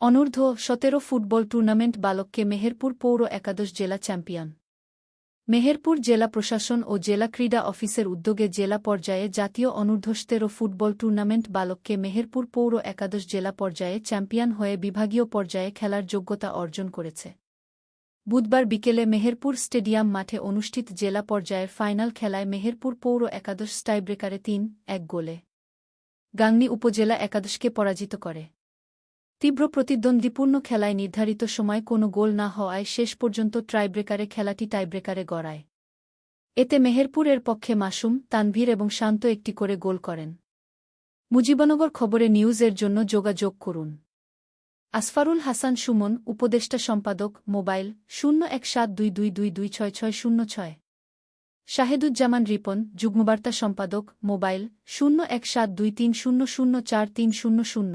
অনূর্ধ্ব সতেরো football tournament বালককে মেহেরপুর পৌর একাদশ জেলা চ্যাম্পিয়ন। মেহেরপুর জেলা প্রশাসন ও জেলা ক্রীড়া অফিসের উদ্যোগে জেলা পর্যায়ে জাতীয় অনূর্ধ্বসতেরো ফুটবল টুর্নামেন্ট বালককে মেহেরপুর পৌর একাদশ জেলা পর্যায়ে চ্যাম্পিয়ন হয়ে বিভাগীয় পর্যায়ে খেলার যোগ্যতা অর্জন করেছে। বুধবার বিকেলে মেহেরপুর স্টেডিয়াম মাঠে অনুষ্ঠিত জেলা পর্যায়ের ফাইনাল খেলায় মেহেরপুর পৌর একাদশ স্টাইব্রেকারে তিন এক গোলে। গাংনী উপজেলা একাদশকে পরাজিত করে। তীব্র প্রতিদ্বন্দ্বীপূর্ণ খেলায় নির্ধারিত সময় কোনো গোল না হওয়ায় শেষ পর্যন্ত ট্রাইব্রেকারে খেলাটি টাইব্রেকারে গড়ায়। এতে মেহেরপুরের পক্ষে মাসুম, তানভীর এবং শান্ত একটি করে গোল করেন। মুজিবনগর খবরে নিউজের জন্য যোগাযোগ করুন। আসফারুল হাসান সুমন, উপদেষ্টা সম্পাদক, মোবাইল শূন্য এক সাত দুই দুই দুই দুই ছয় ছয় শূন্য ছয়। শাহেদুজ্জামান রিপন, যুগ্মবার্তা সম্পাদক, মোবাইল শূন্য এক সাত দুই তিন শূন্য শূন্য চার তিন শূন্য শূন্য।